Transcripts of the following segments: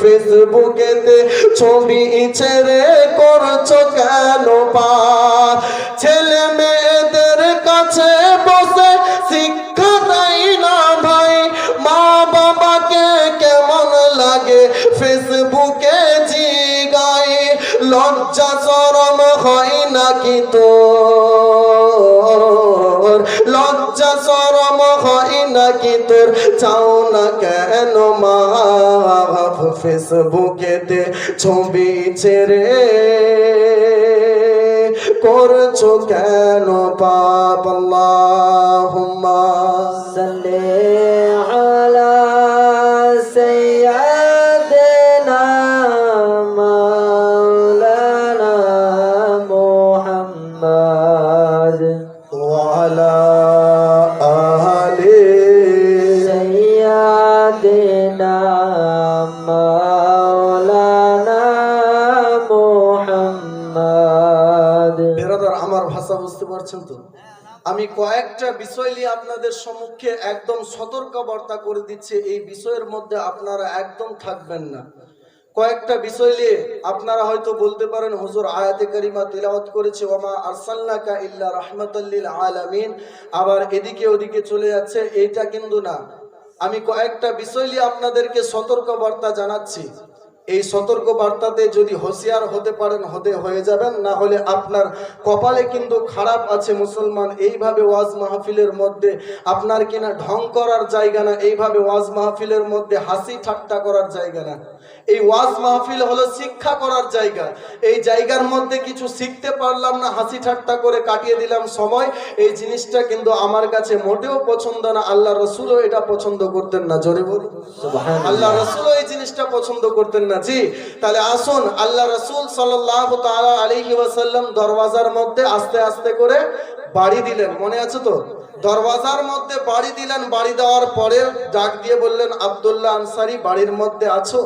ফেসবুকেতে ছবি ছেড়ে করছ কেন ছেলে মেয়েদের কাছে বসে শিক্ষা দেয় না ভাই। মা বাবাকে কেমন লাগে ফেসবুকে জিগাই লজ্জা শরম হয় নাকি তোর? লজ্জা নাকি তোর চাও না কেন মা? ফেসবুকেতে ছবি ছেড়ে। করছ কেন পাপ? আল্লাহুম্মা صل سيدنا مولانا محمد বেরাদার আমার ভাষা বুঝতে পারছেন তো আমি কয়েকটা বিষয় নিয়ে আপনাদের সম্মুখে একদম সতর্ক বার্তা করে দিচ্ছি এই বিষয়ের মধ্যে আপনারা একদম থাকবেন না কয়েকটা বিষয় নিয়ে আপনারা হয়তো বলতে পারেন হুজুর আয়াতে কারিমা তিলাওয়াত করেছে ওমা আরসালনাকা ইল্লা রাহমাতাল্লিল আলামিন আবার এদিকে ওদিকে চলে যাচ্ছে এইটা কিন্তু না আমি কয়েকটা বিষয় নিয়ে আপনাদেরকে সতর্ক বার্তা জানাচ্ছি। এই সতর্ক বার্তাতে যদি হোশিয়ার হতে পারেন হতে হয়ে যাবেন। না হলে আপনার কপালে কিন্তু খারাপ আছে মুসলমান। এইভাবে ওয়াজ মাহফিলের মধ্যে আপনার কিনা ঢং করার জায়গা না এইভাবে ওয়াজ মাহফিলের মধ্যে হাসি ঠাট্টা করার জায়গা না। এই ওয়াজ মাহফিল হলো শিক্ষা করার জায়গা। এই জায়গার মধ্যে কিছু শিখতে পারলাম না হাসি ঠাট্টা করে কাটিয়ে দিলাম সময়। এই জিনিসটা কিন্তু আমার কাছে মোটেও পছন্দ না। আল্লাহ রসুলও এটা পছন্দ করতেন না। জোরে বলি আল্লাহ রসুলও এই জিনিসটা পছন্দ করতেন না। জি তাহলে আসুন আল্লাহ রসুল সাল্লাহ তালা আলী ওয়াসাল্লাম দরওয়াজার মধ্যে আস্তে আস্তে করে বাড়ি দিলেন। মনে আছে তো? দরওয়াজার মধ্যে বাড়ি দিলেন, বাড়ি দেওয়ার পরে ডাক দিয়ে বললেন, আবদুল্লাহ আনসারি বাড়ির মধ্যে আছো?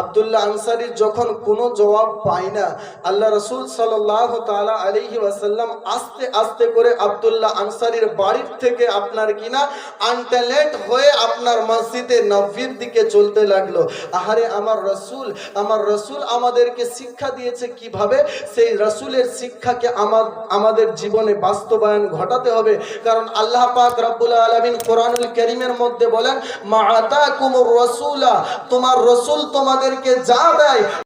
আব্দুল্লাহ আনসারির যখন কোনো জবাব পায় না, আল্লাহ রসুল সাল্লাহ তালা আলহি ওয়াসাল্লাম আস্তে আস্তে করে আব্দুল্লাহ আনসারির বাড়ির থেকে আপনার কিনা আনট্যালেন্ট হয়ে আপনার মসজিদে নবীর দিকে চলতে লাগল। আহারে, আমার রসুল আমার রসুল আমাদেরকে শিক্ষা দিয়েছে কীভাবে? সেই রসুলের শিক্ষাকে আমার, আমাদের জীবনে বাস্তবায়ন ঘটাতে হবে। কারণ আল্লাহ পাক রব্বুল আলমিন কোরআনুল করিমের মধ্যে বলেন, মা আতা কুমুর রসুলা তোমার রসুল তোমাদেরকে যা দেয়